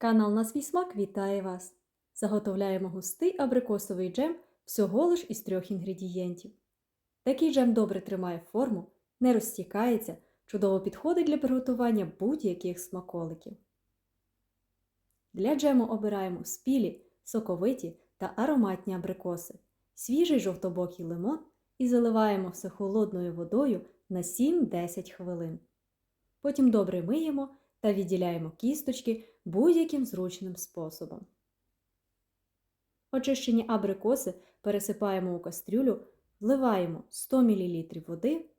Канал на свій смак вітає вас! Заготовляємо густий абрикосовий джем всього лиш із трьох інгредієнтів. Такий джем добре тримає форму, не розтікається, чудово підходить для приготування будь-яких смаколиків. Для джему обираємо спілі, соковиті та ароматні абрикоси, свіжий жовтобокий лимон і заливаємо все холодною водою на 7-10 хвилин. Потім добре миємо та відділяємо кісточки будь-яким зручним способом. Очищені абрикоси пересипаємо у кастрюлю, вливаємо 100 мл води,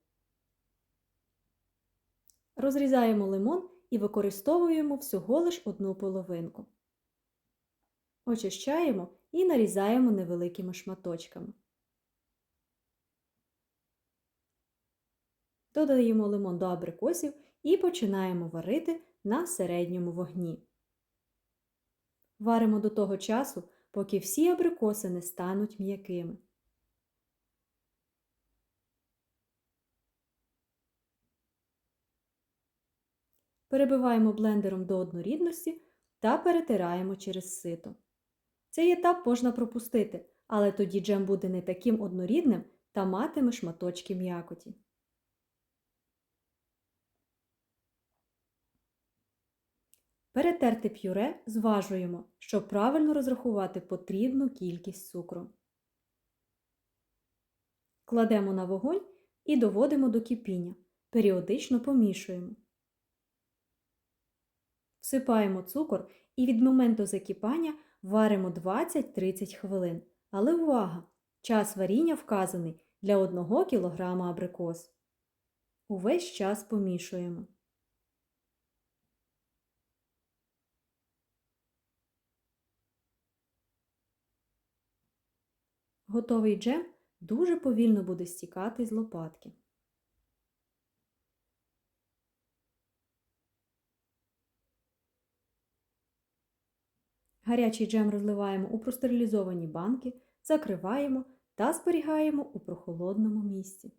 розрізаємо лимон і використовуємо всього лиш одну половинку. Очищаємо і нарізаємо невеликими шматочками. Додаємо лимон до абрикосів і починаємо варити на середньому вогні. Варимо до того часу, поки всі абрикоси не стануть м'якими. Перебиваємо блендером до однорідності та перетираємо через сито. Цей етап можна пропустити, але тоді джем буде не таким однорідним та матиме шматочки м'якоті. Перетерти пюре зважуємо, щоб правильно розрахувати потрібну кількість цукру. Кладемо на вогонь і доводимо до кипіння. Періодично помішуємо. Всипаємо цукор і від моменту закипання варимо 20-30 хвилин. Але увага! Час варіння вказаний для 1 кг абрикос. Увесь час помішуємо. Готовий джем дуже повільно буде стікати з лопатки. Гарячий джем розливаємо у простерилізовані банки, закриваємо та зберігаємо у прохолодному місці.